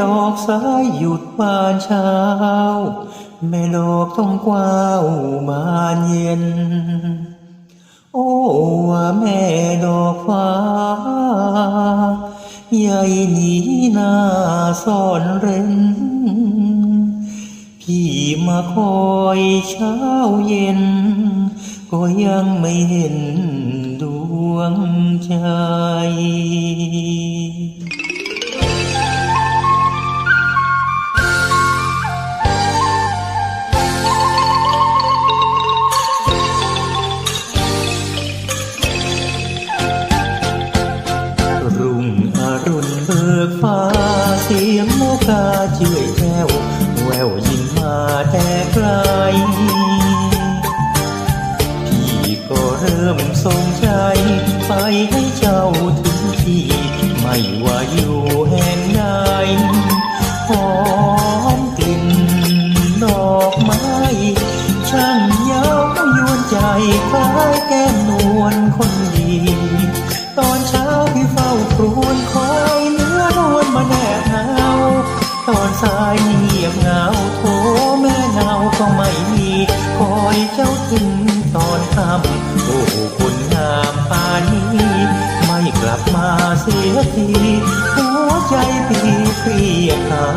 ดอกสายหยุดบานเช้า แม่ดอกต้องกว้าวบานเย็น โอ้ว่าแม่ดอกฟ้า ใหญ่หนีหน้าซ่อนเร้น พี่มาคอยเช้าเย็น ก็ยังไม่เห็นดวงใจ คล้ายแก้มนวลคนดีตอนเช้าพี่เฝ้าครวญคอยเนื้อนวลมาแนบหนาวตอนสายเงียบเหงาโถแม่เงาก็ไม่มีคอยเจ้าถึงตอนค่ำโอ้คนงามป่านนี้ไม่กลับมาเสียทีหัวใจพี่เครียดหา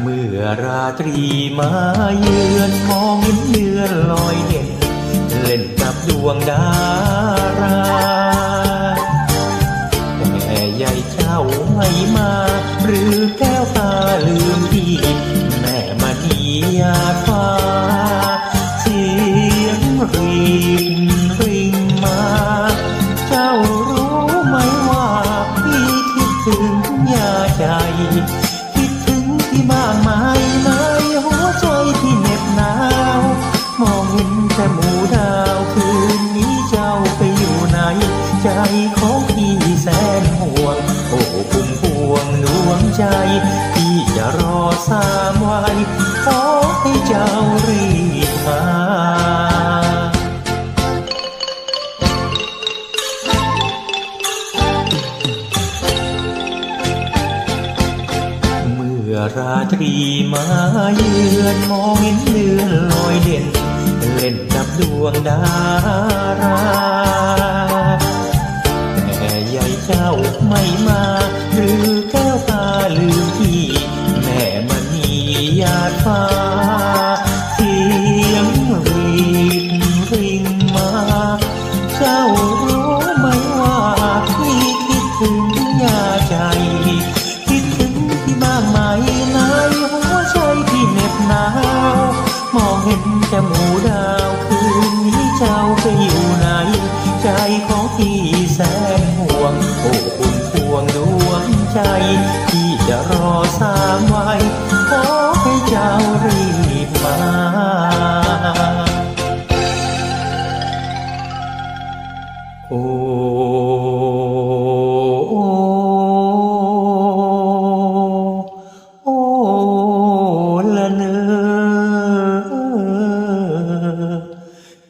เมื่อราตรีมาเยือนมอง อนลอยเด่น เล่นกับดวงดาราแต่ใหญ่เจ้าไม่มา หรือแก้วตาลืมพี่ แม่มาดียาฟ้า เสียงรีบริงมา เจ้ารู้ไหมว่าพี่คิดถึงยาใจ คิดถึงที่บ้างไหมในหัวใจที่ สามวันขอให้เจ้ารีบมาเมื่อราตรีมาเยือนมองเห็นเดือนลอยเด่น เล่นกับดวงดาราแต่ใหญ่เจ้าไม่มา หรือแก้วตาลืมพี่ เห็นแต่หมู่ดาวคืนนี้เจ้าไปอยู่ไหน ใจของพี่แสนห่วง โอ้คุณพวงดวงใจ ที่จะรอสามวัยขอให้เจ้ารี